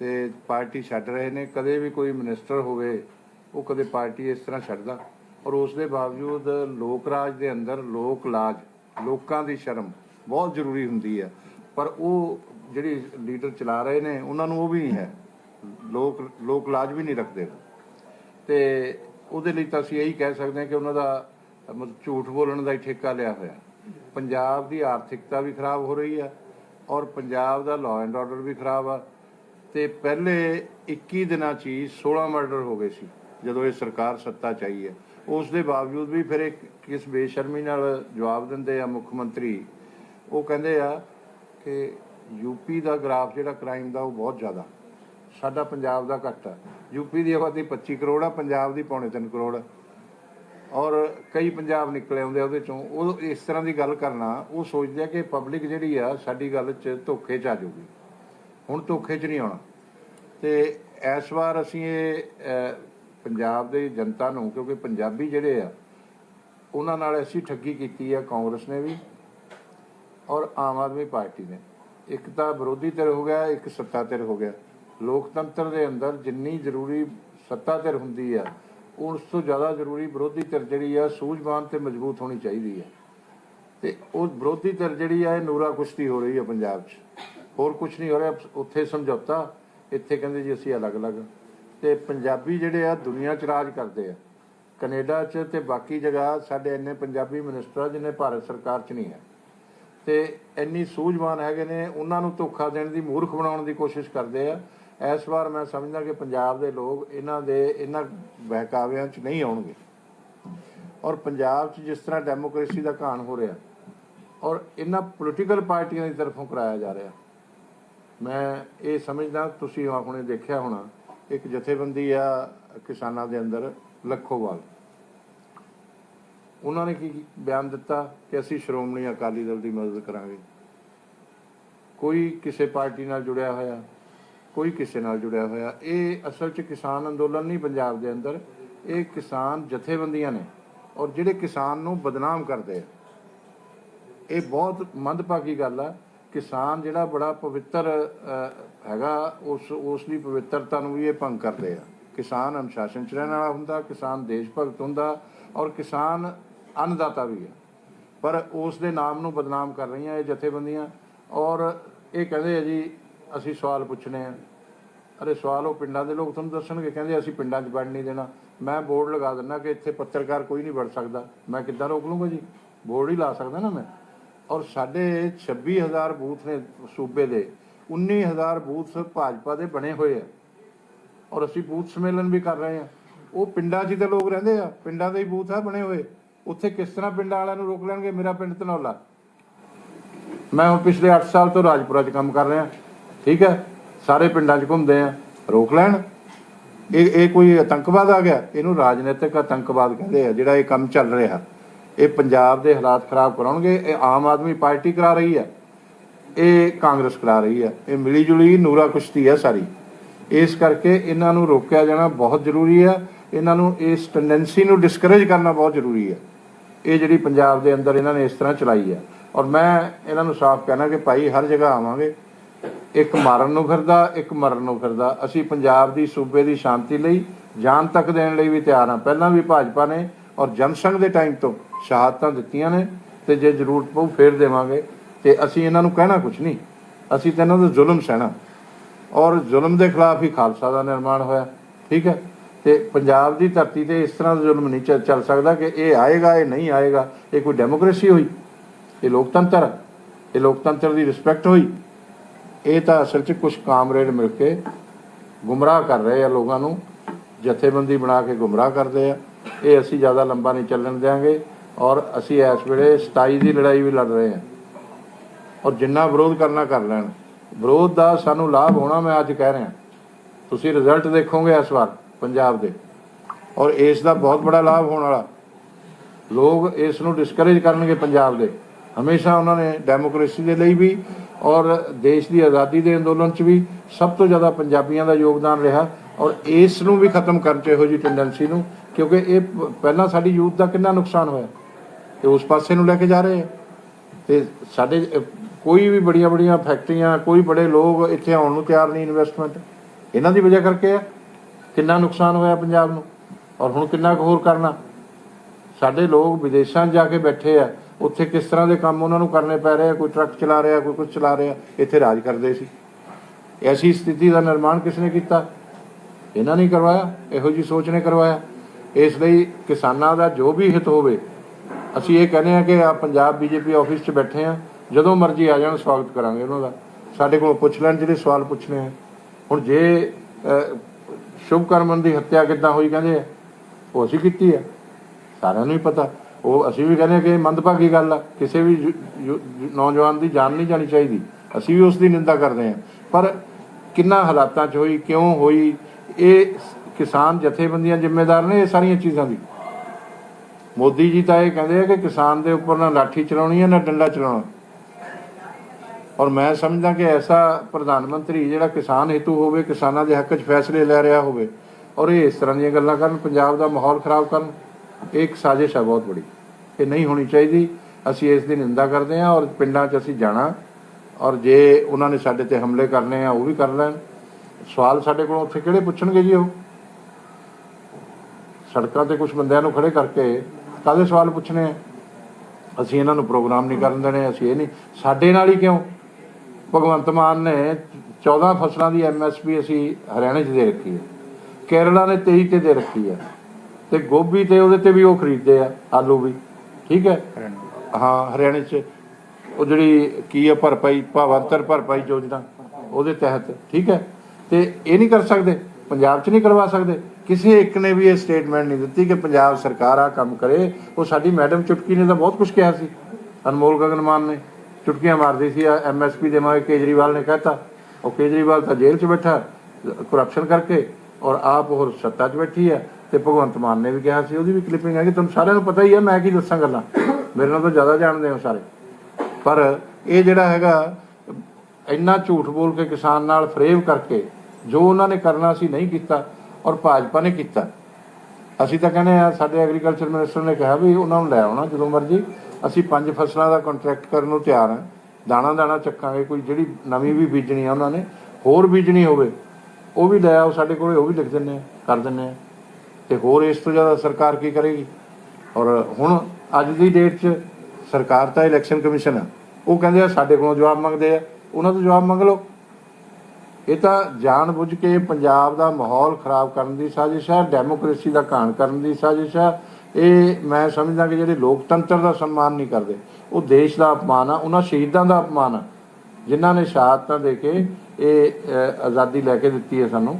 ਤੇ ਪਾਰਟੀ ਛੱਡ ਰਹੇ ਨੇ, ਕਦੇ ਵੀ ਕੋਈ ਮਿਨਿਸਟਰ ਹੋਵੇ, ਉਹ ਕਦੇ ਪਾਰਟੀ ਇਸ ਤਰ੍ਹਾਂ ਛੱਡਦਾ। ਔਰ ਉਸ ਦੇ ਬਾਵਜੂਦ ਲੋਕ ਰਾਜ ਦੇ ਅੰਦਰ ਲੋਕ ਲਾਜ, ਲੋਕਾਂ ਦੀ ਸ਼ਰਮ ਬਹੁਤ ਜ਼ਰੂਰੀ ਹੁੰਦੀ ਆ ਪਰ ਉਹ ਜਿਹੜੀ ਲੀਡਰ ਚਲਾ ਰਹੇ ਨੇ, ਉਹਨਾਂ ਨੂੰ ਉਹ ਵੀ ਨਹੀਂ ਹੈ। ਲੋਕ ਲੋਕ ਲਾਜ ਵੀ ਨਹੀਂ ਰੱਖਦੇ। ਤੇ ਉਹਦੇ ਲਈ ਤਾਂ ਅਸੀਂ ਇਹੀ ਕਹਿ ਸਕਦੇ ਹਾਂ ਕਿ ਉਹਨਾਂ ਦਾ ਮਤਲਬ ਝੂਠ ਬੋਲਣ ਦਾ ਹੀ ਠੇਕਾ ਲਿਆ ਹੋਇਆ। ਪੰਜਾਬ ਦੀ ਆਰਥਿਕਤਾ ਵੀ ਖਰਾਬ ਹੋ ਰਹੀ ਆ ਔਰ ਪੰਜਾਬ ਦਾ ਲਾਅ ਐਂਡ ਆਰਡਰ ਵੀ ਖਰਾਬ ਆ। ਤੇ ਪਹਿਲੇ 21 ਦਿਨਾਂ 'ਚ ਹੀ 16 ਮਰਡਰ ਹੋ ਗਏ ਸੀ, ਜਦੋਂ ਇਹ ਸਰਕਾਰ ਸੱਤਾ 'ਚ ਆਈ ਹੈ। ਉਸ ਦੇ ਬਾਵਜੂਦ ਵੀ ਫਿਰ ਇਹ ਕਿਸ ਬੇਸ਼ਰਮੀ ਨਾਲ ਜਵਾਬ ਦਿੰਦੇ ਆ ਮੁੱਖ ਮੰਤਰੀ, ਉਹ ਕਹਿੰਦੇ ਆ ਕਿ ਯੂਪੀ ਦਾ ਗ੍ਰਾਫ ਜਿਹੜਾ ਕ੍ਰਾਈਮ ਦਾ ਉਹ ਬਹੁਤ ਜ਼ਿਆਦਾ। ਸਾਡਾ ਪੰਜਾਬ ਦਾ ਘੱਟ ਆ। ਯੂਪੀ ਦੀ ਆਬਾਦੀ 25 ਕਰੋੜ ਆ, ਪੰਜਾਬ ਦੀ ਪੌਣੇ 3 ਕਰੋੜ ਆ। ਔਰ ਕਈ ਪੰਜਾਬ ਨਿਕਲੇ ਆਉਂਦੇ ਆ ਉਹਦੇ ਚੋਂ। ਉਹ ਇਸ ਤਰ੍ਹਾਂ ਦੀ ਗੱਲ ਕਰਨਾ, ਉਹ ਸੋਚਦੇ ਆ ਕਿ ਪਬਲਿਕ ਜਿਹੜੀ ਆ, ਸਾਡੀ ਗੱਲ 'ਚ ਧੋਖੇ 'ਚ ਆ ਜਾਊਗੀ। ਹੁਣ ਧੋਖੇ 'ਚ ਨਹੀਂ ਆਉਣਾ। ਤੇ ਇਸ ਵਾਰ ਅਸੀਂ ਇਹ ਪੰਜਾਬ ਦੇ ਜਨਤਾ ਨੂੰ, ਕਿਉਂਕਿ ਪੰਜਾਬੀ ਜਿਹੜੇ ਆ, ਉਹਨਾਂ ਨਾਲ ਅਸੀਂ ਠੱਗੀ ਕੀਤੀ ਆ, ਕਾਂਗਰਸ ਨੇ ਵੀ ਔਰ ਆਮ ਆਦਮੀ ਪਾਰਟੀ ਨੇ। ਇੱਕ ਤਾਂ ਵਿਰੋਧੀ ਧਿਰ ਹੋ ਗਿਆ, ਇੱਕ ਸੱਤਾ ਧਿਰ ਹੋ ਗਿਆ। ਲੋਕਤੰਤਰ ਦੇ ਅੰਦਰ ਜਿੰਨੀ ਜ਼ਰੂਰੀ ਸੱਤਾ ਧਿਰ ਹੁੰਦੀ ਆ, ਉਸ ਤੋਂ ਜ਼ਿਆਦਾ ਜ਼ਰੂਰੀ ਵਿਰੋਧੀ ਧਿਰ ਜਿਹੜੀ ਆ, ਸੂਝਵਾਨ ਤੇ ਮਜ਼ਬੂਤ ਹੋਣੀ ਚਾਹੀਦੀ ਆ। ਤੇ ਉਹ ਵਿਰੋਧੀ ਧਿਰ ਜਿਹੜੀ ਆ, ਇਹ ਨੂਰਾ ਕੁਸ਼ਤੀ ਹੋ ਰਹੀ ਆ ਪੰਜਾਬ 'ਚ। ਹੋਰ ਕੁਝ ਨਹੀਂ ਹੋ ਰਿਹਾ। ਉੱਥੇ ਸਮਝੌਤਾ, ਇੱਥੇ ਕਹਿੰਦੇ ਜੀ ਅਸੀਂ ਅਲੱਗ-ਅਲੱਗ। ਤੇ ਪੰਜਾਬੀ ਜਿਹੜੇ ਆ, ਦੁਨੀਆ 'ਚ ਰਾਜ ਕਰਦੇ ਆ। ਕੈਨੇਡਾ 'ਚ ਤੇ ਬਾਕੀ ਜਗ੍ਹਾ ਸਾਡੇ ਇੰਨੇ ਪੰਜਾਬੀ ਮਿਨਿਸਟਰ ਆ ਜਿਨੇ ਭਾਰਤ ਸਰਕਾਰ 'ਚ ਨਹੀਂ ਹੈ। ਤੇ ਇੰਨੀ ਸੂਝਵਾਨ ਹੈਗੇ ਨੇ, ਉਹਨਾਂ ਨੂੰ ਧੋਖਾ ਦੇਣ ਦੀ, ਮੂਰਖ ਬਣਾਉਣ ਦੀ ਕੋਸ਼ਿਸ਼ ਕਰਦੇ ਆ। ਇਸ ਵਾਰ ਮੈਂ ਸਮਝਦਾ ਕਿ ਪੰਜਾਬ ਦੇ ਲੋਕ ਇਹਨਾਂ ਦੇ, ਇਹਨਾਂ ਬਹਿਕਾਵਿਆਂ 'ਚ ਨਹੀਂ ਆਉਣਗੇ। ਔਰ ਪੰਜਾਬ 'ਚ ਜਿਸ ਤਰ੍ਹਾਂ ਡੈਮੋਕ੍ਰੇਸੀ ਦਾ ਘਾਣ ਹੋ ਰਿਹਾ, ਔਰ ਇਹਨਾਂ ਪੋਲੀਟੀਕਲ ਪਾਰਟੀਆਂ ਦੀ ਤਰਫੋਂ ਕਰਾਇਆ ਜਾ ਰਿਹਾ ਮੈਂ ਇਹ ਸਮਝਦਾ, ਤੁਸੀਂ ਹੁਣੇ ਦੇਖਿਆ ਹੋਣਾ, ਇੱਕ ਜਥੇਬੰਦੀ ਆ ਕਿਸਾਨਾਂ ਦੇ ਅੰਦਰ, ਲੱਖੋਵਾਲ। ਉਹਨਾਂ ਨੇ ਕੀ ਬਿਆਨ ਦਿੱਤਾ ਕਿ ਅਸੀਂ ਸ਼੍ਰੋਮਣੀ ਅਕਾਲੀ ਦਲ ਦੀ ਮਦਦ ਕਰਾਂਗੇ। ਕੋਈ ਕਿਸੇ ਪਾਰਟੀ ਨਾਲ ਜੁੜਿਆ ਹੋਇਆ, ਕੋਈ ਕਿਸੇ ਨਾਲ ਜੁੜਿਆ ਹੋਇਆ, ਇਹ ਅਸਲ 'ਚ ਕਿਸਾਨ ਅੰਦੋਲਨ ਨਹੀਂ ਪੰਜਾਬ ਦੇ ਅੰਦਰ, ਇਹ ਕਿਸਾਨ ਜਥੇਬੰਦੀਆਂ ਨੇ ਔਰ ਜਿਹੜੇ ਕਿਸਾਨ ਨੂੰ ਬਦਨਾਮ ਕਰਦੇ ਆ। ਇਹ ਬਹੁਤ ਮੰਦਭਾਗੀ ਗੱਲ ਆ। ਕਿਸਾਨ ਜਿਹੜਾ ਬੜਾ ਪਵਿੱਤਰ ਹੈਗਾ, ਉਸ ਉਸ ਦੀ ਪਵਿੱਤਰਤਾ ਨੂੰ ਵੀ ਇਹ ਭੰਗ ਕਰਦੇ ਆ। ਕਿਸਾਨ ਅਨੁਸ਼ਾਸਨ ਚ ਰਹਿਣ ਵਾਲਾ ਹੁੰਦਾ, ਕਿਸਾਨ ਦੇਸ਼ ਭਗਤ ਹੁੰਦਾ ਔਰ ਕਿਸਾਨ ਅੰਨਦਾਤਾ ਵੀ ਹੈ ਪਰ ਉਸ ਦੇ ਨਾਮ ਨੂੰ ਬਦਨਾਮ ਕਰ ਰਹੀਆਂ ਇਹ ਜਥੇਬੰਦੀਆਂ ਔਰ ਇਹ ਕਹਿੰਦੇ ਆ ਜੀ, ਅਸੀਂ ਸਵਾਲ ਪੁੱਛਣੇ ਆ। ਅਰੇ ਸਵਾਲ ਉਹ ਪਿੰਡਾਂ ਦੇ ਲੋਕ ਤੁਹਾਨੂੰ ਦੱਸਣਗੇ, ਕਹਿੰਦੇ ਅਸੀਂ ਪਿੰਡਾਂ 'ਚ ਵੜ ਨਹੀਂ ਦੇਣਾ। ਮੈਂ ਬੋਰਡ ਲਗਾ ਦਿੰਦਾ ਕਿ ਇੱਥੇ ਪੱਤਰਕਾਰ ਕੋਈ ਨਹੀਂ ਵੜ ਸਕਦਾ। ਮੈਂ ਕਿੱਦਾਂ ਰੋਕ ਲੂੰਗਾ ਜੀ? ਬੋਰਡ ਹੀ ਲਾ ਸਕਦਾ ਨਾ ਮੈਂ। ਔਰ ਸਾਡੇ 26000 ਬੂਥ ਨੇ ਸੂਬੇ ਦੇ 19000 ਬੂਥ ਭਾਜਪਾ ਦੇ ਬਣੇ ਹੋਏ ਆ। ਔਰ ਅਸੀਂ ਬੂਥ ਸੰਮੇਲਨ ਵੀ ਕਰ ਰਹੇ ਆ। ਉਹ ਪਿੰਡਾਂ 'ਚ ਹੀ ਲੋਕ ਰਹਿੰਦੇ ਆ, ਪਿੰਡਾਂ ਦੇ ਹੀ ਬੂਥ ਆ ਬਣੇ ਹੋਏ। ਉੱਥੇ ਕਿਸ ਤਰ੍ਹਾਂ ਪਿੰਡਾਂ ਵਾਲਿਆਂ ਨੂੰ ਰੋਕ ਲੈਣਗੇ? ਮੇਰਾ ਪਿੰਡ ਧਨੌਲਾ। ਮੈਂ ਹੁਣ ਪਿਛਲੇ 8 ਸਾਲ ਤੋਂ ਰਾਜਪੁਰਾ 'ਚ ਕੰਮ ਕਰ ਰਿਹਾ। ਠੀਕ ਹੈ? ਸਾਰੇ ਪਿੰਡਾਂ 'ਚ ਘੁੰਮਦੇ ਆ। ਰੋਕ ਲੈਣ। ਇਹ ਇਹ ਕੋਈ ਆਤੰਕਵਾਦ ਆ ਗਿਆ? ਇਹਨੂੰ ਰਾਜਨੀਤਿਕ ਆਤੰਕਵਾਦ ਕਹਿੰਦੇ ਆ, ਜਿਹੜਾ ਇਹ ਕੰਮ ਚੱਲ ਰਿਹਾ। ਇਹ ਪੰਜਾਬ ਦੇ ਹਾਲਾਤ ਖਰਾਬ ਕਰਾਉਣਗੇ, ਇਹ ਆਮ ਆਦਮੀ ਪਾਰਟੀ ਕਰਾ ਰਹੀ ਹੈ, ਇਹ ਕਾਂਗਰਸ ਕਰਾ ਰਹੀ ਹੈ, ਇਹ ਮਿਲੀ ਜੁਲੀ ਨੂਰਾ ਕੁਸ਼ਤੀ ਹੈ ਸਾਰੀ। ਇਸ ਕਰਕੇ ਇਹਨਾਂ ਨੂੰ ਰੋਕਿਆ ਜਾਣਾ ਬਹੁਤ ਜ਼ਰੂਰੀ ਹੈ, ਇਹਨਾਂ ਨੂੰ ਇਸ ਟੈਂਡੈਂਸੀ ਨੂੰ ਡਿਸਕਰੇਜ ਕਰਨਾ ਬਹੁਤ ਜ਼ਰੂਰੀ ਹੈ। ਇਹ ਜਿਹੜੀ ਪੰਜਾਬ ਦੇ ਅੰਦਰ ਇਹਨਾਂ ਨੇ ਇਸ ਤਰ੍ਹਾਂ ਚਲਾਈ ਹੈ। ਔਰ ਮੈਂ ਇਹਨਾਂ ਨੂੰ ਸਾਫ਼ ਕਹਿਣਾ ਕਿ ਭਾਈ ਹਰ ਜਗ੍ਹਾ ਆਵਾਂਗੇ। ਇੱਕ ਮਾਰਨ ਨੂੰ ਫਿਰਦਾ, ਇੱਕ ਮਰਨ ਨੂੰ ਫਿਰਦਾ। ਅਸੀਂ ਪੰਜਾਬ ਦੀ ਸੂਬੇ ਦੀ ਸ਼ਾਂਤੀ ਲਈ ਜਾਨ ਤੱਕ ਦੇਣ ਲਈ ਵੀ ਤਿਆਰ ਹਾਂ। ਪਹਿਲਾਂ ਵੀ ਭਾਜਪਾ ਨੇ ਔਰ ਜਨਸੰਘ ਦੇ ਟਾਈਮ ਤੋਂ ਸ਼ਹਾਦਤਾਂ ਦਿੱਤੀਆਂ ਨੇ ਤੇ ਜੇ ਜ਼ਰੂਰਤ ਪਊ ਫੇਰ ਦੇਵਾਂਗੇ। ਤੇ ਅਸੀਂ ਇਹਨਾਂ ਨੂੰ ਕਹਿਣਾ ਕੁਝ ਨਹੀਂ। ਅਸੀਂ ਤਾਂ ਇਹਨਾਂ ਦਾ ਜ਼ੁਲਮ ਸਹਿਣਾ। ਔਰ ਜ਼ੁਲਮ ਦੇ ਖਿਲਾਫ ਹੀ ਖਾਲਸਾ ਦਾ ਨਿਰਮਾਣ ਹੋਇਆ। ਠੀਕ ਹੈ? ਤੇ ਪੰਜਾਬ ਦੀ ਧਰਤੀ ਤੇ ਇਸ ਤਰ੍ਹਾਂ ਦਾ ਜ਼ੁਲਮ ਨਹੀਂ ਚੱਲ- ਸਕਦਾ ਕਿ ਇਹ ਆਏਗਾ, ਇਹ ਨਹੀਂ ਆਏਗਾ। ਇਹ ਕੋਈ ਡੈਮੋਕ੍ਰੇਸੀ ਹੋਈ? ਇਹ ਲੋਕਤੰਤਰ ਇਹ ਲੋਕਤੰਤਰ ਦੀ ਰਿਸਪੈਕਟ ਹੋਈ? ਇਹ ਤਾਂ ਅਸਲ 'ਚ ਕੁਝ ਕਾਮਰੇਡ ਮਿਲ ਕੇ ਗੁੰਮਰਾਹ ਕਰ ਰਹੇ ਆ ਲੋਕਾਂ ਨੂੰ। ਜਥੇਬੰਦੀ ਬਣਾ ਕੇ ਗੁੰਮਰਾਹ ਕਰਦੇ ਆ। ਇਹ ਅਸੀਂ ਜ਼ਿਆਦਾ ਲੰਬਾ ਨਹੀਂ ਚੱਲਣ ਦਿਆਂਗੇ। ਔਰ ਅਸੀਂ ਇਸ ਵੇਲੇ 27 ਦੀ ਲੜਾਈ ਵੀ ਲੜ ਰਹੇ ਹਾਂ। ਔਰ ਜਿੰਨਾ ਵਿਰੋਧ ਕਰਨਾ ਕਰ ਲੈਣ। ਵਿਰੋਧ ਦਾ ਸਾਨੂੰ ਲਾਭ ਹੋਣਾ ਮੈਂ ਅੱਜ ਕਹਿ ਰਿਹਾ। ਤੁਸੀਂ ਰਿਜ਼ਲਟ ਦੇਖੋਗੇ ਇਸ ਵਾਰ ਪੰਜਾਬ ਦੇ। ਔਰ ਇਸ ਦਾ ਬਹੁਤ ਬੜਾ ਲਾਭ ਹੋਣ ਵਾਲਾ। ਲੋਕ ਇਸ ਨੂੰ ਡਿਸਕਰੇਜ ਕਰਨਗੇ ਪੰਜਾਬ ਦੇ। ਹਮੇਸ਼ਾ ਉਹਨਾਂ ਨੇ ਡੈਮੋਕ੍ਰੇਸੀ ਦੇ ਲਈ ਵੀ ਔਰ ਦੇਸ਼ ਦੀ ਆਜ਼ਾਦੀ ਦੇ ਅੰਦੋਲਨ 'ਚ ਵੀ ਸਭ ਤੋਂ ਜ਼ਿਆਦਾ ਪੰਜਾਬੀਆਂ ਦਾ ਯੋਗਦਾਨ ਰਿਹਾ। ਔਰ ਇਸ ਨੂੰ ਵੀ ਖਤਮ ਕਰਨ 'ਚ ਇਹੋ ਜਿਹੀ ਟੈਂਡੈਂਸੀ ਨੂੰ, ਕਿਉਂਕਿ ਇਹ ਪਹਿਲਾਂ ਸਾਡੀ ਯੂਥ ਦਾ ਕਿੰਨਾ ਨੁਕਸਾਨ ਹੋਇਆ। ਤੇ ਉਸ ਪਾਸੇ ਨੂੰ ਲੈ ਕੇ ਜਾ ਰਹੇ ਆ। ਤੇ ਸਾਡੇ ਕੋਈ ਵੀ ਬੜੀਆਂ ਬੜੀਆਂ ਫੈਕਟਰੀਆਂ, ਕੋਈ ਬੜੇ ਲੋਕ ਇੱਥੇ ਆਉਣ ਨੂੰ ਤਿਆਰ ਨਹੀਂ ਇਨਵੈਸਟਮੈਂਟ ਇਹਨਾਂ ਦੀ ਵਜ੍ਹਾ ਕਰਕੇ ਆ। ਕਿੰਨਾ ਨੁਕਸਾਨ ਹੋਇਆ ਪੰਜਾਬ ਨੂੰ? ਔਰ ਹੁਣ ਕਿੰਨਾ ਕੁ ਹੋਰ ਕਰਨਾ? ਸਾਡੇ ਲੋਕ ਵਿਦੇਸ਼ਾਂ 'ਚ ਜਾ ਕੇ ਬੈਠੇ ਆ। ਉੱਥੇ ਕਿਸ ਤਰ੍ਹਾਂ ਦੇ ਕੰਮ ਉਹਨਾਂ ਨੂੰ ਕਰਨੇ ਪੈ ਰਹੇ ਆ? ਕੋਈ ਟਰੱਕ ਚਲਾ ਰਿਹਾ, ਕੋਈ ਕੁਝ ਚਲਾ ਰਿਹਾ, ਇੱਥੇ ਰਾਜ ਕਰਦੇ ਸੀ। ਐਸੀ ਸਥਿਤੀ ਦਾ ਨਿਰਮਾਣ ਕਿਸ ਨੇ ਕੀਤਾ? ਇਹਨਾਂ ਨੇ ਕਰਵਾਇਆ, ਇਹੋ ਜੀ ਸੋਚ ਨੇ ਕਰਵਾਇਆ। ਇਸ ਲਈ ਕਿਸਾਨਾਂ ਦਾ ਜੋ ਵੀ ਹਿੱਤ ਹੋਵੇ ਅਸੀਂ ਇਹ ਕਹਿੰਦੇ ਆ ਕਿ ਆ ਪੰਜਾਬ ਬੀਜੇਪੀ ਆਫਿਸ 'ਚ ਬੈਠੇ ਆ ਜਦੋਂ ਮਰਜ਼ੀ ਆ ਜਾਣ ਸਵਾਗਤ ਕਰਾਂਗੇ ਉਹਨਾਂ ਦਾ। ਸਾਡੇ ਕੋਲ ਪੁੱਛ ਲੈਣ ਜਿਹੜੇ ਸਵਾਲ ਪੁੱਛਣੇ ਆ। ਹੁਣ ਜੇ ਅਹ, ਸ਼ੁਭ ਕਰਮਨ ਦੀ ਹੱਤਿਆ ਕਿੱਦਾਂ ਹੋਈ ਕਹਿੰਦੇ ਆ ਉਹ ਅਸੀਂ ਕੀਤੀ ਆ। ਸਾਰਿਆਂ ਨੂੰ ਹੀ ਪਤਾ। ਉਹ ਅਸੀਂ ਵੀ ਕਹਿੰਦੇ ਆ ਕਿ ਮੰਦਭਾਗੀ ਗੱਲ ਆ। ਕਿਸੇ ਵੀ ਨੌਜਵਾਨ ਦੀ ਜਾਨ ਨਹੀਂ ਜਾਣੀ ਚਾਹੀਦੀ। ਅਸੀਂ ਵੀ ਉਸ ਦੀ ਨਿੰਦਾ ਕਰਦੇ ਆ ਪਰ ਕਿੰਨਾ ਹਾਲਾਤਾਂ 'ਚ ਹੋਈ ਕਿਉਂ ਹੋਈ ਇਹ ਕਿਸਾਨ ਜਥੇਬੰਦੀਆਂ ਜ਼ਿੰਮੇਦਾਰ ਨੇ ਇਹ ਸਾਰੀਆਂ ਚੀਜ਼ਾਂ ਦੀ। ਮੋਦੀ ਜੀ ਤਾਂ ਇਹ ਕਹਿੰਦੇ ਆ ਕਿ ਕਿਸਾਨ ਦੇ ਉੱਪਰ ਨਾ ਲਾਠੀ ਚਲਾਉਣੀ ਹੈ ਨਾ ਡੰਡਾ ਚਲਾਉਣਾ। ਔਰ ਮੈਂ ਸਮਝਦਾ ਕਿ ਐਸਾ ਪ੍ਰਧਾਨ ਮੰਤਰੀ ਜਿਹੜਾ ਕਿਸਾਨ ਹਿੱਤੂ ਹੋਵੇ, ਕਿਸਾਨਾਂ ਦੇ ਹੱਕ 'ਚ ਫੈਸਲੇ ਲੈ ਰਿਹਾ ਹੋਵੇ, ਔਰ ਇਹ ਇਸ ਤਰ੍ਹਾਂ ਦੀਆਂ ਗੱਲਾਂ ਕਰਨ, ਪੰਜਾਬ ਦਾ ਮਾਹੌਲ ਖਰਾਬ ਕਰਨ, ਇਹ ਇੱਕ ਸਾਜ਼ਿਸ਼ ਹੈ ਬਹੁਤ ਬੜੀ। ਇਹ ਨਹੀਂ ਹੋਣੀ ਚਾਹੀਦੀ। ਅਸੀਂ ਇਸ ਦੀ ਨਿੰਦਾ ਕਰਦੇ ਹਾਂ ਔਰ ਪਿੰਡਾਂ 'ਚ ਅਸੀਂ ਜਾਣਾ। ਔਰ ਜੇ ਉਹਨਾਂ ਨੇ ਸਾਡੇ ਤੇ ਹਮਲੇ ਕਰਨੇ ਆ, ਉਹ ਵੀ ਕਰ ਲੈਣ। ਸਵਾਲ ਸਾਡੇ ਕੋਲ ਉੱਥੇ ਕਿਹੜੇ ਪੁੱਛਣਗੇ ਜੀ ਉਹ? ਸੜਕਾਂ ਤੇ ਕੁਝ ਬੰਦਿਆਂ ਨੂੰ ਖੜੇ ਕਰਕੇ ਕਾਹਦੇ ਸਵਾਲ ਪੁੱਛਣੇ ਆ? ਅਸੀਂ ਇਹਨਾਂ ਨੂੰ ਪ੍ਰੋਗਰਾਮ ਨਹੀਂ ਕਰਨ ਦੇਣੇ, ਅਸੀਂ ਇਹ ਨਹੀਂ। ਸਾਡੇ ਨਾਲ ਹੀ ਕਿਉਂ? ਭਗਵੰਤ ਮਾਨ ਨੇ 14 ਫਸਲਾਂ ਦੀ ਐਮਐਸਪੀ ਅਸੀਂ ਹਰਿਆਣੇ 'ਚ ਦੇ ਰੱਖੀ ਹੈ। ਕੇਰਲਾ ਨੇ 23 ਤੇ ਦੇ ਰੱਖੀ ਹੈ। ਤੇ ਗੋਭੀ ਤੇ ਉਹਦੇ ਤੇ ਵੀ ਉਹ ਖਰੀਦਦੇ ਆ, ਆਲੂ ਵੀ। ਠੀਕ ਹੈ? ਹਾਂ, ਹਰਿਆਣੇ 'ਚ। ਉਹ ਜਿਹੜੀ ਕੀ ਹੈ, ਭਰਪਾਈ, ਭਾਵਾਂਤਰ ਭਰਪਾਈ ਯੋਜਨਾ, ਉਹਦੇ ਤਹਿਤ। ਠੀਕ ਹੈ? ਤੇ ਇਹ ਨਹੀਂ ਕਰ ਸਕਦੇ, ਪੰਜਾਬ 'ਚ ਨਹੀਂ ਕਰਵਾ ਸਕਦੇ। ਕਿਸੇ ਇੱਕ ਨੇ ਵੀ ਇਹ ਸਟੇਟਮੈਂਟ ਨਹੀਂ ਦਿੱਤੀ ਕਿ ਪੰਜਾਬ ਸਰਕਾਰ ਆ ਕੰਮ ਕਰੇ। ਉਹ ਸਾਡੀ ਮੈਡਮ ਚੁਟਕੀ ਨੇ ਤਾਂ ਬਹੁਤ ਕੁਝ ਕਿਹਾ ਸੀ। ਅਨਮੋਲ ਗਗਨਮਾਨ ਨੇ ਚੁਟਕੀਆਂ ਮਾਰਦੀ ਸੀ ਐਮਐਸਪੀ ਦੇਵਾਂਗੇ ਕੇਜਰੀਵਾਲ ਨੇ ਕਹਿਤਾ। ਉਹ ਕੇਜਰੀਵਾਲ ਤਾਂ ਜੇਲ੍ਹ 'ਚ ਬੈਠਾ ਕਰਪਸ਼ਨ ਕਰਕੇ ਔਰ ਆਪ ਹੋਰ ਸੱਤਾ 'ਚ ਬੈਠੀ ਹੈ ਤੇ ਭਗਵੰਤ ਮਾਨ ਨੇ ਵੀ ਕਿਹਾ ਸੀ, ਉਹਦੀ ਵੀ ਕਲਿੱਪਿੰਗ ਹੈ ਕਿ ਤੁਹਾਨੂੰ ਸਾਰਿਆਂ ਨੂੰ ਪਤਾ ਹੀ ਹੈ ਮੈਂ ਕੀ ਦੱਸਾਂ ਗੱਲਾਂ। ਮੇਰੇ ਨਾਲ ਤਾਂ ਜ਼ਿਆਦਾ ਜਾਣਦੇ ਹੋ ਸਾਰੇ। ਪਰ ਇਹ ਜਿਹੜਾ ਹੈਗਾ, ਇੰਨਾ ਝੂਠ ਬੋਲ ਕੇ ਕਿਸਾਨ ਨਾਲ ਫਰੇਵ ਕਰਕੇ ਜੋ ਉਹਨਾਂ ਨੇ ਕਰਨਾ ਸੀ, ਨਹੀਂ ਕੀਤਾ। ਔਰ ਭਾਜਪਾ ਨੇ ਕੀਤਾ। ਅਸੀਂ ਤਾਂ ਕਹਿੰਦੇ ਆ ਸਾਡੇ ਐਗਰੀਕਲਚਰ ਮਿਨਿਸਟਰ ਨੇ ਕਿਹਾ ਵੀ ਉਹਨਾਂ ਨੂੰ ਲੈ ਆਉਣਾ ਜਦੋਂ ਮਰਜ਼ੀ। ਅਸੀਂ ਪੰਜ ਫਸਲਾਂ ਦਾ ਕੰਟਰੈਕਟ ਕਰਨ ਨੂੰ ਤਿਆਰ ਹਾਂ। ਦਾਣਾ ਦਾਣਾ ਚੱਕਾਂਗੇ, ਕੋਈ ਜਿਹੜੀ ਨਵੀਂ ਵੀ ਬੀਜਣੀ ਆ ਉਹਨਾਂ ਨੇ, ਹੋਰ ਬੀਜਣੀ ਹੋਵੇ, ਉਹ ਵੀ ਲੈ ਆਓ ਸਾਡੇ ਕੋਲੇ, ਉਹ ਵੀ ਲਿਖ ਦਿੰਨੇ ਆ, ਕਰ ਦਿੰਨੇ ਆ। ਤੇ ਹੋਰ ਇਸ ਤੋਂ ਜ਼ਿਆਦਾ ਸਰਕਾਰ ਕੀ ਕਰੇਗੀ? ਔਰ ਹੁਣ ਅੱਜ ਦੀ ਡੇਟ 'ਚ ਸਰਕਾਰ ਤਾਂ ਇਲੈਕਸ਼ਨ ਕਮਿਸ਼ਨ ਆ। ਉਹ ਕਹਿੰਦੇ ਆ, ਸਾਡੇ ਕੋਲੋਂ ਜਵਾਬ ਮੰਗਦੇ ਆ। ਉਹਨਾਂ ਤੋਂ ਜਵਾਬ ਮੰਗ ਲਓ। ਇਹ ਤਾਂ ਜਾਣ ਬੁੱਝ ਕੇ ਪੰਜਾਬ ਦਾ ਮਾਹੌਲ ਖਰਾਬ ਕਰਨ ਦੀ ਸਾਜ਼ਿਸ਼ ਹੈ, ਡੈਮੋਕ੍ਰੇਸੀ ਦਾ ਘਾਣ ਕਰਨ ਦੀ ਸਾਜ਼ਿਸ਼ ਹੈ। ਇਹ ਮੈਂ ਸਮਝਦਾ ਕਿ ਜਿਹੜੇ ਲੋਕਤੰਤਰ ਦਾ ਸਨਮਾਨ ਨਹੀਂ ਕਰਦੇ, ਉਹ ਦੇਸ਼ ਦਾ ਅਪਮਾਨ ਆ, ਉਹਨਾਂ ਸ਼ਹੀਦਾਂ ਦਾ ਅਪਮਾਨ ਆ, ਜਿਨ੍ਹਾਂ ਨੇ ਸ਼ਹਾਦਤਾਂ ਦੇ ਕੇ ਇਹ ਆਜ਼ਾਦੀ ਲੈ ਕੇ ਦਿੱਤੀ ਹੈ ਸਾਨੂੰ।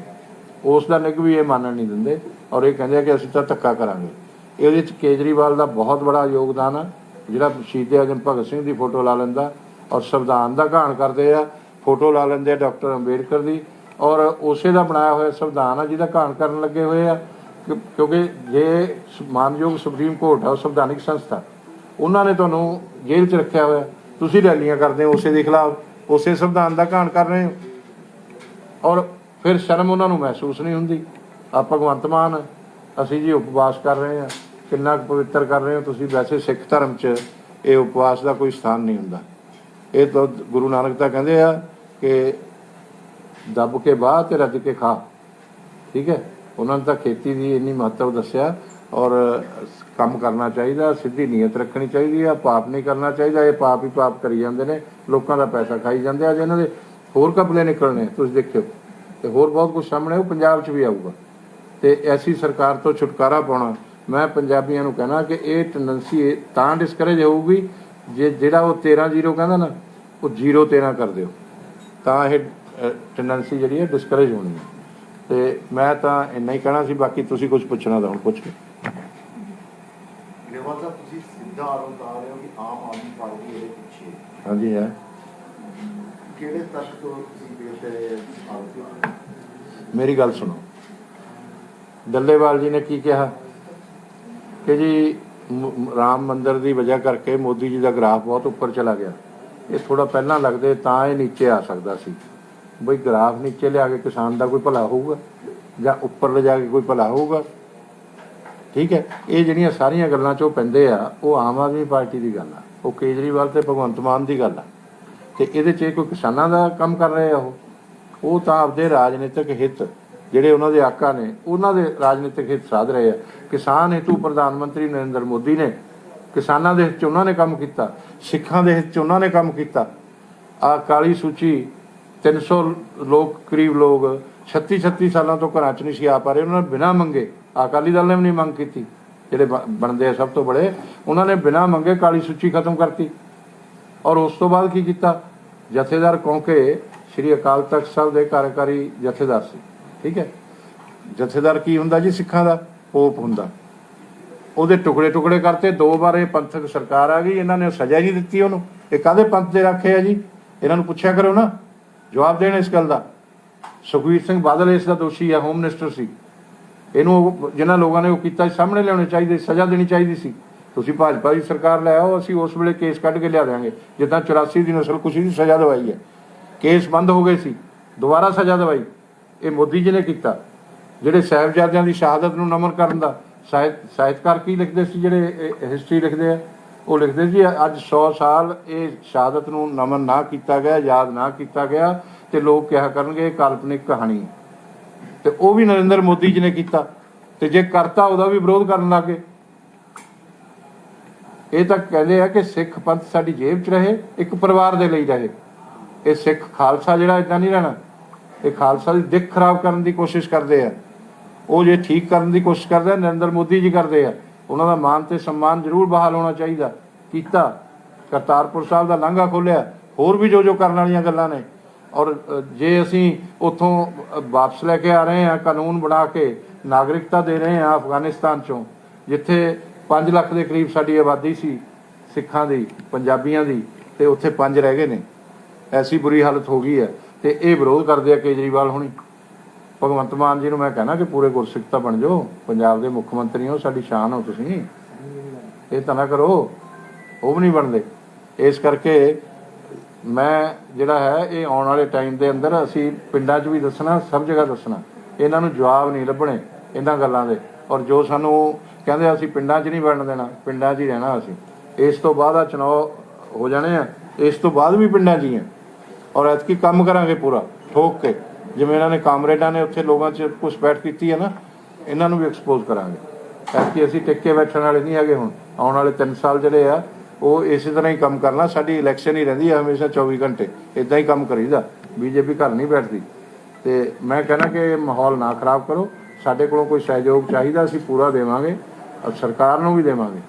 ਉਸ ਦਾ ਨਿਗ ਵੀ ਇਹ ਮੰਨਣ ਨਹੀਂ ਦਿੰਦੇ ਔਰ ਇਹ ਕਹਿੰਦੇ ਆ ਕਿ ਅਸੀਂ ਤਾਂ ਧੱਕਾ ਕਰਾਂਗੇ। ਇਹਦੇ ਵਿੱਚ ਕੇਜਰੀਵਾਲ ਦਾ ਬਹੁਤ ਬੜਾ ਯੋਗਦਾਨ ਆ, ਜਿਹੜਾ ਸ਼ਹੀਦ ਆਜਮ ਭਗਤ ਸਿੰਘ ਦੀ ਫੋਟੋ ਲਾ ਲੈਂਦਾ ਔਰ ਸੰਵਿਧਾਨ ਦਾ ਘਾਣ ਕਰਦੇ ਆ। ਫੋਟੋ ਲਾ ਲੈਂਦੇ ਆ ਡਾਕਟਰ ਅੰਬੇਡਕਰ ਦੀ ਔਰ ਉਸੇ ਦਾ ਬਣਾਇਆ ਹੋਇਆ ਸੰਵਿਧਾਨ ਆ ਜਿਹਦਾ ਘਾਣ ਕਰਨ ਲੱਗੇ ਹੋਏ ਆ। ਕਿ- ਕਿਉਂਕਿ ਜੇ ਮਾਨਯੋਗ ਸੁਪਰੀਮ ਕੋਰਟ ਆ, ਉਹ ਸੰਵਿਧਾਨਿਕ ਸੰਸਥਾ। ਉਹਨਾਂ ਨੇ ਤੁਹਾਨੂੰ ਜੇਲ੍ਹ 'ਚ ਰੱਖਿਆ ਹੋਇਆ। ਤੁਸੀਂ ਰੈਲੀਆਂ ਕਰਦੇ ਹੋ ਉਸੇ ਦੇ ਖਿਲਾਫ। ਉਸੇ ਸੰਵਿਧਾਨ ਦਾ ਘਾਣ ਕਰ ਰਹੇ ਹੋ। ਔਰ ਫਿਰ ਸ਼ਰਮ ਉਹਨਾਂ ਨੂੰ ਮਹਿਸੂਸ ਨਹੀਂ ਹੁੰਦੀ। ਆ ਭਗਵੰਤ ਮਾਨ, ਅਸੀਂ ਜੀ ਉਪਵਾਸ ਕਰ ਰਹੇ ਹਾਂ। ਕਿੰਨਾ ਕੁ ਪਵਿੱਤਰ ਕਰ ਰਹੇ ਹੋ ਤੁਸੀਂ? ਵੈਸੇ ਸਿੱਖ ਧਰਮ 'ਚ ਇਹ ਉਪਵਾਸ ਦਾ ਕੋਈ ਸਥਾਨ ਨਹੀਂ ਹੁੰਦਾ। ਇਹ ਤਾਂ ਗੁਰੂ ਨਾਨਕ ਤਾਂ ਕਹਿੰਦੇ ਆ ਕਿ ਦੱਬ ਕੇ ਬਾਹ ਤੇ ਰੱਜ ਕੇ ਖਾ। ਠੀਕ ਹੈ? ਉਹਨਾਂ ਨੇ ਤਾਂ ਖੇਤੀ ਦੀ ਇੰਨੀ ਮਹੱਤਵ ਦੱਸਿਆ ਔਰ ਕੰਮ ਕਰਨਾ ਚਾਹੀਦਾ, ਸਿੱਧੀ ਨੀਅਤ ਰੱਖਣੀ ਚਾਹੀਦੀ ਆ, ਪਾਪ ਨਹੀਂ ਕਰਨਾ ਚਾਹੀਦਾ। ਇਹ ਪਾਪ ਹੀ ਪਾਪ ਕਰੀ ਜਾਂਦੇ ਨੇ, ਲੋਕਾਂ ਦਾ ਪੈਸਾ ਖਾਈ ਜਾਂਦੇ ਆ। ਜੇ ਇਹਨਾਂ ਦੇ ਹੋਰ ਕਪਲੇ ਨਿਕਲਣੇ, ਤੁਸੀਂ ਦੇਖਿਓ। ਤੇ ਹੋਰ ਬਹੁਤ ਕੁਝ ਸਾਹਮਣੇ ਉਹ ਪੰਜਾਬ 'ਚ ਵੀ ਆਊਗਾ। ਤੇ ਐਸੀ ਸਰਕਾਰ ਤੋਂ ਛੁਟਕਾਰਾ ਪਾਉਣਾ, ਮੈਂ ਪੰਜਾਬੀਆਂ ਨੂੰ ਕਹਿਣਾ ਕਿ ਇਹ ਟੈਂਡੈਂਸੀ ਤਾਂ ਡਿਸਕਰੇਜ ਹੋਊਗੀ, ਜੇ ਜਿਹੜਾ ਉਹ 13 ਜ਼ੀਰੋ ਕਹਿੰਦਾ ਨਾ, ਉਹ 0 13 ਕਰ ਦਿਓ। ਤਾਂ ਇਹ ਟੈਂਡੈਂਸੀ ਜਿਹੜੀ ਹੈ ਡਿਸਕਰੇਜ ਹੋਣੀ ਹੈ। ਤੇ ਮੈਂ ਤਾਂ ਇੰਨਾ ਹੀ ਕਹਿਣਾ ਸੀ ਬਾਕੀ ਤੁਸੀਂ ਕੁਝ ਪੁੱਛਣਾ ਤਾਂ ਹੁਣ ਪੁੱਛ ਲਓ। ਗਰੇਵਾਲ ਸਾਹਿਬ ਤੁਸੀਂ ਸਿੱਧਾ ਆਰੋਪ ਲਾ ਰਹੇ ਹੋ ਕਿ ਆਮ ਆਦਮੀ ਪਾਰਟੀ ਦੇ ਪਿੱਛੇ। ਹਾਂਜੀ ਹੈ। ਕਿਹੜੇ ਤੱਕ ਤੋਂ ਤੁਸੀਂ ਬੇਹਤਰ ਆਰੋਪ ਮੇਰੀ ਗੱਲ ਸੁਣੋ। ਡੱਲੇਵਾਲ ਜੀ ਨੇ ਕੀ ਕਿਹਾ? ਕਿ ਜੀ ਰਾਮ ਮੰਦਿਰ ਦੀ ਵਜ੍ਹਾ ਕਰਕੇ ਮੋਦੀ ਜੀ ਦਾ ਗ੍ਰਾਫ ਬਹੁਤ ਉੱਪਰ ਚਲਾ ਗਿਆ। ਇਹ ਥੋੜਾ ਪਹਿਲਾਂ ਲੱਗਦੇ ਤਾਂ ਇਹ ਨੀਚੇ ਆ ਸਕਦਾ ਸੀ। ਬਈ ਗ੍ਰਾਫ ਨੀਚੇ ਲਿਆ ਕੇ ਕਿਸਾਨ ਦਾ ਕੋਈ ਭਲਾ ਹੋਊਗਾ ਜਾਂ ਉੱਪਰ ਲਿਜਾ ਕੇ ਕੋਈ ਭਲਾ ਹੋਊਗਾ? ਠੀਕ ਹੈ, ਇਹ ਜਿਹੜੀਆਂ ਸਾਰੀਆਂ ਗੱਲਾਂ ਚੋਂ ਪੈਂਦੇ ਆ, ਉਹ ਆਮ ਆਦਮੀ ਪਾਰਟੀ ਦੀ ਗੱਲ ਆ, ਉਹ ਕੇਜਰੀਵਾਲ ਤੇ ਭਗਵੰਤ ਮਾਨ ਦੀ ਗੱਲ ਆ। ਤੇ ਇਹਦੇ 'ਚ ਇਹ ਕੋਈ ਕਿਸਾਨਾਂ ਦਾ ਕੰਮ ਕਰ ਰਹੇ ਆ ਉਹ? ਉਹ ਤਾਂ ਆਪਦੇ ਰਾਜਨੀਤਿਕ ਹਿੱਤ ਜਿਹੜੇ ਉਹਨਾਂ ਦੇ ਆਕਾ ਨੇ, ਉਹਨਾਂ ਦੇ ਰਾਜਨੀਤਿਕ ਹਿੱਤ ਸਾਧ ਰਹੇ ਆ। ਕਿਸਾਨ ਹੇਤੂ ਪ੍ਰਧਾਨ ਮੰਤਰੀ ਨਰਿੰਦਰ ਮੋਦੀ ਨੇ ਕਿਸਾਨਾਂ ਦੇ ਹਿੱਤ 'ਚ ਉਹਨਾਂ ਨੇ ਕੰਮ ਕੀਤਾ, ਸਿੱਖਾਂ ਦੇ ਹਿੱਤ 'ਚ ਉਹਨਾਂ ਨੇ ਕੰਮ ਕੀਤਾ। ਆ ਕਾਲੀ ਸੂਚੀ 300 ਲੋਕ, ਕਰੀਬ ਲੋਕ 36 36 ਸਾਲਾਂ ਤੋਂ ਘਰਾਂ 'ਚ ਨਹੀਂ ਸੀ ਆ ਪਾ ਰਹੇ, ਉਹਨਾਂ ਨੇ ਬਿਨਾਂ ਮੰਗੇ, ਅਕਾਲੀ ਦਲ ਨੇ ਵੀ ਨਹੀਂ ਮੰਗ ਕੀਤੀ, ਜਿਹੜੇ ਬਣਦੇ ਆ ਸਭ ਤੋਂ ਬੜੇ, ਉਹਨਾਂ ਨੇ ਬਿਨਾਂ ਮੰਗੇ ਕਾਲੀ ਸੂਚੀ ਖਤਮ ਕਰਤੀ। ਔਰ ਉਸ ਤੋਂ ਬਾਅਦ ਕੀ ਕੀਤਾ? ਜਥੇਦਾਰ ਕੌਂਕੇ, ਸ੍ਰੀ ਅਕਾਲ ਤਖਤ ਸਾਹਿਬ ਦੇ ਕਾਰਜਕਾਰੀ ਜਥੇਦਾਰ ਸੀ, ਠੀਕ ਹੈ? ਜਥੇਦਾਰ ਕੀ ਹੁੰਦਾ ਜੀ? ਸਿੱਖਾਂ ਦਾ ਪੋਪ ਹੁੰਦਾ। ਉਹਦੇ ਟੁਕੜੇ ਟੁਕੜੇ ਕਰਤੇ, ਦੋ ਵਾਰ ਇਹ ਪੰਥਕ ਸਰਕਾਰ ਆ ਗਈ, ਇਹਨਾਂ ਨੇ ਸਜ਼ਾ ਹੀ ਨਹੀਂ ਦਿੱਤੀ ਉਹਨੂੰ। ਇਹ ਕਾਦੇ ਪੰਥ ਦੇ ਰੱਖੇ ਆ ਜੀ? ਇਹਨਾਂ ਨੂੰ ਪੁੱਛਿਆ ਕਰੋ ਨਾ। ਜਵਾਬ ਦੇਣ ਇਸ ਗੱਲ ਦਾ। ਸੁਖਵੀਰ ਸਿੰਘ ਬਾਦਲ ਇਸ ਦਾ ਦੋਸ਼ੀ ਹੈ ਹੋਮ ਮਿਨਿਸਟਰ ਸੀ। ਇਹਨੂੰ ਉਹ- ਜਿਨ੍ਹਾਂ ਲੋਕਾਂ ਨੇ ਉਹ ਕੀਤਾ ਸਾਹਮਣੇ ਲਿਆਉਣੇ ਚਾਹੀਦੇ, ਸਜ਼ਾ ਦੇਣੀ ਚਾਹੀਦੀ ਸੀ। ਤੁਸੀਂ ਭਾਜਪਾ ਦੀ ਸਰਕਾਰ ਲੈ ਆਓ, ਅਸੀਂ ਉਸ ਵੇਲੇ ਕੇਸ ਕੱਢ ਕੇ ਲਿਆ ਦਿਆਂਗੇ। ਜਿੱਦਾਂ 84 ਦੀ ਨਸਲ ਕੁਸ਼ੀ ਦੀ ਸਜ਼ਾ ਦਵਾਈ ਹੈ। ਕੇਸ ਬੰਦ ਹੋ ਗਏ ਸੀ। ਦੁਬਾਰਾ ਸਜ਼ਾ ਦਵਾਈ। ਇਹ ਮੋਦੀ ਜੀ ਨੇ ਕੀਤਾ। ਜਿਹੜੇ ਸਾਹਿਬਜ਼ਾਦਿਆਂ ਦੀ ਸ਼ਹਾਦਤ ਨੂੰ ਨਮਨ ਕਰਨ ਦਾ ਸਾਹਿਤ ਸਾਹਿਤਕਾਰ ਕੀ ਲਿਖਦੇ ਸੀ ਜਿਹੜੇ ਹਿਸਟਰੀ ਲਿਖਦੇ ਆ? ਉਹ ਲਿਖਦੇ ਸੀ, ਅੱਜ 100 ਸਾਲ ਇਹ ਸ਼ਹਾਦਤ ਨੂੰ ਨਮਨ ਨਾ ਕੀਤਾ ਗਿਆ, ਯਾਦ ਨਾ ਕੀਤਾ ਗਿਆ ਤੇ ਲੋਕ ਕਿਹਾ ਕਰਨਗੇ ਇਹ ਕਾਲਪਨਿਕ ਕਹਾਣੀ। ਤੇ ਉਹ ਵੀ ਨਰਿੰਦਰ ਮੋਦੀ ਜੀ ਨੇ ਕੀਤਾ। ਤੇ ਜੇ ਕਰਤਾ ਉਹਦਾ ਵੀ ਵਿਰੋਧ ਕਰਨ ਲੱਗੇ। ਇਹ ਤਾਂ ਕਹਿੰਦੇ ਆ ਕਿ ਸਿੱਖ ਪੰਥ ਸਾਡੀ ਜੇਬ 'ਚ ਰਹੇ, ਇੱਕ ਪਰਿਵਾਰ ਦੇ ਲਈ ਰਹੇ। ਇਹ ਸਿੱਖ ਖਾਲਸਾ ਜਿਹੜਾ ਇਦਾਂ ਨਹੀਂ ਰਹਿਣਾ। ਇਹ ਖਾਲਸਾ ਦੀ ਦਿੱਖ ਖਰਾਬ ਕਰਨ ਦੀ ਕੋਸ਼ਿਸ਼ ਕਰਦੇ ਆ। ਉਹ ਜੇ ਠੀਕ ਕਰਨ ਦੀ ਕੋਸ਼ਿਸ਼ ਕਰਦੇ, ਨਰਿੰਦਰ ਮੋਦੀ ਜੀ ਕਰਦੇ ਆ, ਉਹਨਾਂ ਦਾ ਮਾਨ ਤੇ ਸਨਮਾਨ ਜ਼ਰੂਰ ਬਹਾਲ ਹੋਣਾ ਚਾਹੀਦਾ। ਕੀਤਾ। ਕਰਤਾਰਪੁਰ ਸਾਹਿਬ ਦਾ ਲਾਂਘਾ ਖੋਲਿਆ ਹੋਰ ਵੀ ਜੋ ਜੋ ਕਰਨ ਵਾਲੀਆਂ ਗੱਲਾਂ ਨੇ। ਔਰ ਜੇ ਅਸੀਂ ਉੱਥੋਂ ਵਾਪਸ ਲੈ ਕੇ ਆ ਰਹੇ ਹਾਂ, ਕਾਨੂੰਨ ਬਣਾ ਕੇ ਨਾਗਰਿਕਤਾ ਦੇ ਰਹੇ ਹਾਂ ਅਫਗਾਨਿਸਤਾਨ ਚੋਂ, ਜਿੱਥੇ 5 ਲੱਖ ਦੇ ਕਰੀਬ ਸਾਡੀ ਆਬਾਦੀ ਸੀ, ਸਿੱਖਾਂ ਦੀ, ਪੰਜਾਬੀਆਂ ਦੀ, ਤੇ ਉੱਥੇ 5 ਰਹਿ ਗਏ ਨੇ। ਐਸੀ ਬੁਰੀ ਹਾਲਤ ਹੋ ਗਈ ਹੈ। ਤੇ ਇਹ ਵਿਰੋਧ ਕਰਦੇ ਆ ਕੇਜਰੀਵਾਲ ਹੁਣੀ। ਭਗਵੰਤ ਮਾਨ ਜੀ ਨੂੰ ਮੈਂ ਕਹਿਣਾ ਕਿ ਪੂਰੇ ਗੁਰਸਿੱਖਤਾ ਬਣ ਜਾਓ, ਪੰਜਾਬ ਦੇ ਮੁੱਖ ਮੰਤਰੀ ਹੋ, ਸਾਡੀ ਸ਼ਾਨ ਹੋ ਤੁਸੀਂ। ਇਹ ਤਾਂ ਨਾ ਕਰੋ, ਉਹ ਵੀ ਨਹੀਂ ਬਣਦੇ। ਇਸ ਕਰਕੇ ਮੈਂ ਜਿਹੜਾ ਹੈ, ਇਹ ਆਉਣ ਵਾਲੇ ਟਾਈਮ ਦੇ ਅੰਦਰ ਅਸੀਂ ਪਿੰਡਾਂ 'ਚ ਵੀ ਦੱਸਣਾ, ਸਭ ਜਗ੍ਹਾ ਦੱਸਣਾ। ਇਹਨਾਂ ਨੂੰ ਜਵਾਬ ਨਹੀਂ ਲੱਭਣੇ, ਇਹਨਾਂ ਗੱਲਾਂ ਦੇ। ਔਰ ਜੋ ਸਾਨੂੰ ਕਹਿੰਦੇ ਅਸੀਂ ਪਿੰਡਾਂ 'ਚ ਨਹੀਂ ਵੜਨ ਦੇਣਾ, ਪਿੰਡਾਂ 'ਚ ਹੀ ਰਹਿਣਾ ਅਸੀਂ। ਇਸ ਤੋਂ ਬਾਅਦ ਆ ਚੁਣਾਵ ਹੋ ਜਾਣੇ ਆ। ਇਸ ਤੋਂ ਬਾਅਦ ਵੀ ਪਿੰਡਾਂ 'ਚ ਹੀ ਆ। ਔਰ ਐਤਕੀ ਕੰਮ ਕਰਾਂਗੇ ਪੂਰਾ, ਠੋਕ ਕੇ। ਜਿਵੇਂ ਇਹਨਾਂ ਨੇ ਕਾਮਰੇਡਾਂ ਨੇ ਉੱਥੇ ਲੋਕਾਂ 'ਚ ਘੁਸਪੈਠ ਕੀਤੀ ਹੈ ਨਾ, ਇਹਨਾਂ ਨੂੰ ਵੀ ਐਕਸਪੋਜ਼ ਕਰਾਂਗੇ। ਐਤਕੀ ਅਸੀਂ ਟਿੱਕੇ ਬੈਠਣ ਵਾਲੇ ਨਹੀਂ ਹੈਗੇ ਹੁਣ। ਆਉਣ ਵਾਲੇ 3 ਸਾਲ ਜਿਹੜੇ ਆ, ਉਹ ਇਸੇ ਤਰ੍ਹਾਂ ਹੀ ਕੰਮ ਕਰਨਾ। ਸਾਡੀ ਇਲੈਕਸ਼ਨ ਹੀ ਰਹਿੰਦੀ ਹੈ ਹਮੇਸ਼ਾ 24 ਘੰਟੇ। ਇਦਾਂ ਹੀ ਕੰਮ ਕਰੀਦਾ। ਬੀਜੇਪੀ ਘਰ ਨਹੀਂ ਬੈਠਦੀ। ਤੇ ਮੈਂ ਕਹਿੰਦਾ ਕਿ ਮਾਹੌਲ ਨਾ ਖਰਾਬ ਕਰੋ। ਸਾਡੇ ਕੋਲੋਂ ਕੋਈ ਸਹਿਯੋਗ ਚਾਹੀਦਾ, ਅਸੀਂ ਪੂਰਾ ਦੇਵਾਂਗੇ। ਔਰ ਸਰਕਾਰ ਨੂੰ ਵੀ ਦੇਵਾਂਗੇ।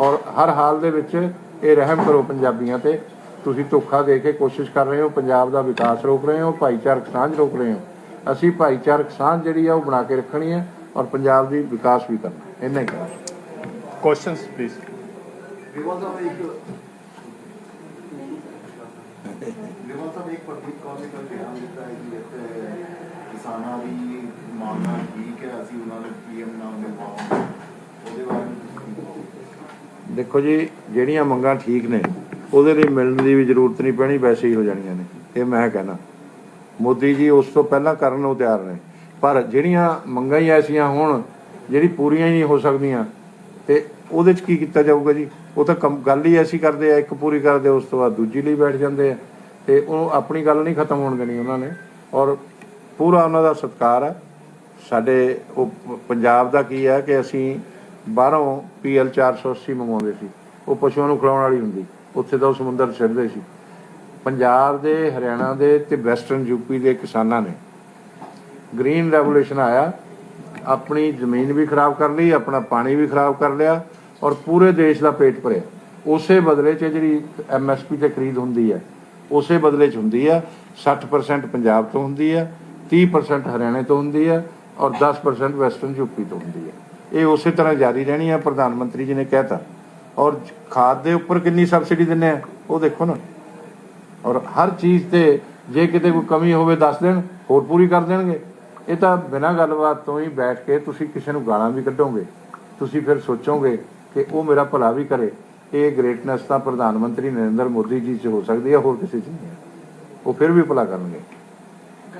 ਔਰ ਹਰ ਹਾਲ ਦੇ ਵਿੱਚ ਇਹ ਰਹਿਮ ਕਰੋ ਪੰਜਾਬੀਆਂ ਤੇ। ਤੁਸੀਂ ਧੋਖਾ ਦੇ ਕੇ ਕੋਸ਼ਿਸ਼ ਕਰ ਰਹੇ ਹੋ ਪੰਜਾਬ ਦਾ ਵਿਕਾਸ ਰੋਕ ਰਹੇ ਹੋ ਭਾਈਚਾਰਕ ਸਾਂਝ ਰੋਕ ਰਹੇ ਹੋ ਅਸੀਂ ਭਾਈਚਾਰਕ ਸਾਂਝ ਜਿਹੜੀ ਆ ਉਹ ਬਣਾ ਕੇ ਰੱਖਣੀ ਹੈ ਔਰ ਪੰਜਾਬ ਦੀ ਵਿਕਾਸ ਵੀ ਕਰਨਾ ਇੰਨਾ ਹੀ ਕਰਨਾ Questions, please. ਵਿਵਾਦ ਦਾ ਇੱਕ ਵਿਵਾਦ ਦਾ ਇੱਕ ਕੌਰ ਨੇ ਕੱਲ੍ਹ ਬਿਆਨ ਦਿੱਤਾ ਹੈ ਕਿ ਇੱਥੇ ਕਿਸਾਨਾਂ ਦੀ ਮੰਗਾਂ ਠੀਕ ਹੈ ਅਸੀਂ ਉਹਨਾਂ ਨੂੰ ਪੀਐਮ ਨਾਮ ਦੇ ਪਾਵਾਂਗੇ ਉਹਦੇ ਬਾਰੇ? ਦੇਖੋ ਜੀ ਜਿਹੜੀਆਂ ਮੰਗਾਂ ਠੀਕ ਨੇ ਉਹਦੇ ਲਈ ਮਿਲਣ ਦੀ ਵੀ ਜ਼ਰੂਰਤ ਨਹੀਂ ਪੈਣੀ ਵੈਸੇ ਹੀ ਹੋ ਜਾਣੀਆਂ ਨੇ। ਇਹ ਮੈਂ ਕਹਿਣਾ। ਮੋਦੀ ਜੀ ਉਸ ਤੋਂ ਪਹਿਲਾਂ ਕਰਨ ਨੂੰ ਤਿਆਰ ਨੇ। ਪਰ ਜਿਹੜੀਆਂ ਮੰਗਾਂ ਹੀ ਐਸੀਆਂ ਹੋਣ, ਜਿਹੜੀ ਪੂਰੀਆਂ ਹੀ ਨਹੀਂ ਹੋ ਸਕਦੀਆਂ, ਤੇ ਉਹਦੇ 'ਚ ਕੀ ਕੀਤਾ ਜਾਊਗਾ ਜੀ? ਉਹ ਤਾਂ ਕੰਮ- ਗੱਲ ਹੀ ਐਸੀ ਕਰਦੇ ਆ, ਇੱਕ ਪੂਰੀ ਕਰਦੇ ਉਸ ਤੋਂ ਬਾਅਦ ਦੂਜੀ ਲਈ ਬੈਠ ਜਾਂਦੇ ਆ। ਤੇ ਉਹ ਆਪਣੀ ਗੱਲ ਨਹੀਂ ਖਤਮ ਹੋਣ ਦੇਣੀ ਉਹਨਾਂ ਨੇ। ਔਰ ਪੂਰਾ ਉਹਨਾਂ ਦਾ ਸਤਿਕਾਰ ਹੈ। ਸਾਡੇ ਉਹ ਪੰਜਾਬ ਦਾ ਕੀ ਹੈ ਕਿ ਅਸੀਂ ਬਾਹਰੋਂ ਪੀਐਲ 480 ਮੰਗਵਾਉਂਦੇ ਸੀ। ਉਹ ਪਸ਼ੂਆਂ ਨੂੰ ਖਿਲਾਉਣ ਵਾਲੀ ਹੁੰਦੀ। ਉੱਥੇ ਦਾ ਉਹ ਸਮੁੰਦਰ ਛੱਡਦੇ ਸੀ। ਪੰਜਾਬ ਦੇ, ਹਰਿਆਣਾ ਦੇ ਤੇ ਵੈਸਟਰਨ ਯੂਪੀ ਦੇ ਕਿਸਾਨਾਂ ਨੇ। ਗ੍ਰੀਨ ਰੈਵੋਲੂਸ਼ਨ ਆਇਆ, ਆਪਣੀ ਜ਼ਮੀਨ ਵੀ ਖਰਾਬ ਕਰ ਲਈ, ਆਪਣਾ ਪਾਣੀ ਵੀ ਖਰਾਬ ਕਰ ਲਿਆ ਔਰ ਪੂਰੇ ਦੇਸ਼ ਦਾ ਪੇਟ ਭਰਿਆ। ਉਸੇ ਬਦਲੇ 'ਚ ਜਿਹੜੀ ਐਮਐਸਪੀ ਤੇ ਖਰੀਦ ਹੁੰਦੀ ਹੈ, ਉਸੇ ਬਦਲੇ 'ਚ ਹੁੰਦੀ ਹੈ 60% ਪੰਜਾਬ ਤੋਂ ਹੁੰਦੀ ਹੈ 30% ਹਰਿਆਣੇ ਤੋਂ ਹੁੰਦੀ ਹੈ ਔਰ 10% ਵੈਸਟਰਨ ਯੂਪੀ ਤੋਂ ਹੁੰਦੀ ਹੈ। ਇਹ ਉਸੇ ਤਰ੍ਹਾਂ ਜਾਰੀ ਰਹਿਣੀ ਹੈ ਪ੍ਰਧਾਨ ਮੰਤਰੀ ਜੀ ਨੇ ਕਹਿਤਾ। ਔਰ ਖਾਦ ਦੇ ਉੱਪਰ ਕਿੰਨੀ ਸਬਸਿਡੀ ਦਿੰਨੇ ਆ, ਉਹ ਦੇਖੋ ਨਾ। ਔਰ ਹਰ ਚੀਜ਼ ਤੇ ਜੇ ਕਿਤੇ ਕੋਈ ਕਮੀ ਹੋਵੇ ਦੱਸ ਦੇਣ, ਹੋਰ ਪੂਰੀ ਕਰ ਦੇਣਗੇ। ਇਹ ਤਾਂ ਬਿਨਾਂ ਗੱਲਬਾਤ ਤੋਂ ਹੀ ਬੈਠ ਕੇ ਤੁਸੀਂ ਕਿਸੇ ਨੂੰ ਗਾਲਾਂ ਵੀ ਕੱਢੋਗੇ। ਤੁਸੀਂ ਫਿਰ ਸੋਚੋਗੇ ਕਿ ਉਹ ਮੇਰਾ ਭਲਾ ਵੀ ਕਰੇ। ਇਹ ਗ੍ਰੇਟਨੈਸ ਤਾਂ ਪ੍ਰਧਾਨ ਮੰਤਰੀ ਨਰਿੰਦਰ ਮੋਦੀ ਜੀ 'ਚ ਹੋ ਸਕਦੀ ਹੈ ਹੋਰ ਕਿਸੇ 'ਚ ਨਹੀਂ ਹੈ ਉਹ ਫਿਰ ਵੀ ਭਲਾ ਕਰਨਗੇ।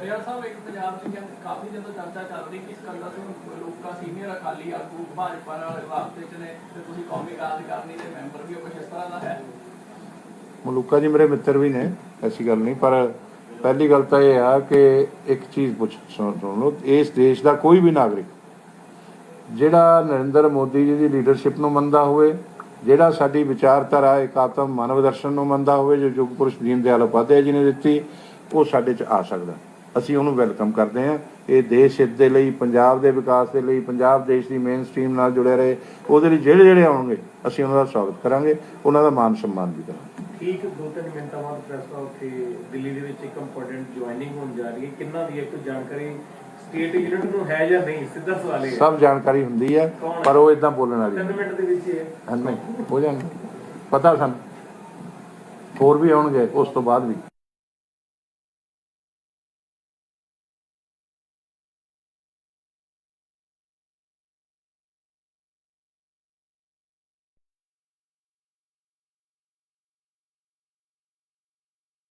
ਕਰਿਆ ਸਾਹਿਬ ਇੱਕ ਪੰਜਾਬ ਚ ਕਾਫੀ ਜਦੋਂ ਚਰਚਾ ਚੱਲ ਰਹੀ ਕਿ ਸਕੰਦਰ ਸਿੰਘ ਲੋਕਾਂ ਸੀਨੀਅਰ ਅਕਾਲੀ ਆਗੂ ਭਾਜਪਾ ਨਾਲ ਵਾਸਤੇ ਚ ਨੇ ਤੇ ਤੁਸੀਂ ਕੌਮੀ ਕਾਰਜਕਾਰਨੀ ਦੇ ਮੈਂਬਰ ਵੀ ਹੋ, ਕੁਛ ਇਸ ਤਰ੍ਹਾਂ ਦਾ ਹੈ? ਮਲੂਕਾ ਜੀ ਮੇਰੇ ਮਿੱਤਰ ਵੀ ਨੇ, ਐਸੀ ਗੱਲ ਨਹੀਂ, ਪਰ ਪਹਿਲੀ ਗੱਲ ਤਾਂ ਇਹ ਆ ਕਿ ਇੱਕ ਚੀਜ਼ ਪੁੱਛ, ਸੁਣ ਲਓ, ਇਸ ਦੇਸ਼ ਦਾ ਕੋਈ ਵੀ ਨਾਗਰਿਕ, ਜਿਹੜਾ ਨਰਿੰਦਰ ਮੋਦੀ ਜੀ ਦੀ ਲੀਡਰਸ਼ਿਪ ਨੂੰ ਮੰਨਦਾ ਹੋਵੇ, ਜਿਹੜਾ ਸਾਡੀ ਵਿਚਾਰਧਾਰਾ ਇਕਾਤਮ ਮਾਨਵ ਦਰਸ਼ਨ ਨੂੰ ਮੰਨਦਾ ਹੋਵੇ, ਜੋ ਯੁੱਗ ਪੁਰਸ਼ ਦੀਨ ਦਿਆਲ ਉਪਾਧਿਆਏ ਜੀ ਨੇ ਦਿੱਤੀ, ਉਹ ਸਾਡੇ ਚ ਆ ਸਕਦਾ। ਅਸੀਂ ਉਹਨੂੰ ਵੈਲਕਮ ਕਰਦੇ ਹਾਂ। ਇਹ ਦੇਸ਼ ਹਿੱਤ ਦੇ ਲਈ ਪੰਜਾਬ ਦੇ ਵਿਕਾਸ ਦੇ ਲਈ ਪੰਜਾਬ ਦੇਸ਼ ਦੀ ਮੇਨ ਸਟ੍ਰੀਮ ਨਾਲ ਜੁੜੇ ਰਹੇ ਉਹਦੇ ਲਈ ਜਿਹੜੇ ਜਿਹੜੇ ਆਉਣਗੇ ਅਸੀਂ ਉਹਨਾਂ ਦਾ ਸਵਾਗਤ ਕਰਾਂਗੇ। ਉਹਨਾਂ ਦਾ ਮਾਨ ਸਨਮਾਨ ਵੀ ਕਰਾਂਗੇ। ਠੀਕ ਦੋ ਤਿੰਨ ਮਿੰਟਾਂ ਬਾਅਦ ਪ੍ਰੈਸ ਉੱਥੇ ਦਿੱਲੀ ਦੇ ਵਿੱਚ ਇੱਕ ਇੰਪੋਰਟੈਂਟ ਜੁਆਇਨਿੰਗ ਹੋਣ ਜਾ ਰਹੀ ਹੈ। ਕਿੰਨਾ ਦੀ ਕੋਈ ਜਾਣਕਾਰੀ ਸਟੇਟ ਯੂਨਿਟ ਨੂੰ ਹੈ ਜਾਂ ਨਹੀਂ? ਸਿੱਧਾ ਸਵਾਲ ਹੈ। ਸਭ ਜਾਣਕਾਰੀ ਹੁੰਦੀ ਹੈ ਪਰ ਉਹ ਇਦਾਂ ਬੋਲਣ ਵਾਲੀ ਤਿੰਨ ਨਹੀਂ। ਮਿੰਟ ਦੇ ਵਿੱਚ ਹਾਂ, ਨਹੀਂ ਹੋ ਜਾਣਗੇ। ਪਤਾ ਸਾਨੂੰ। ਹੋਰ ਵੀ ਆਉਣਗੇ ਉਸ ਤੋਂ ਬਾਅਦ ਵੀ।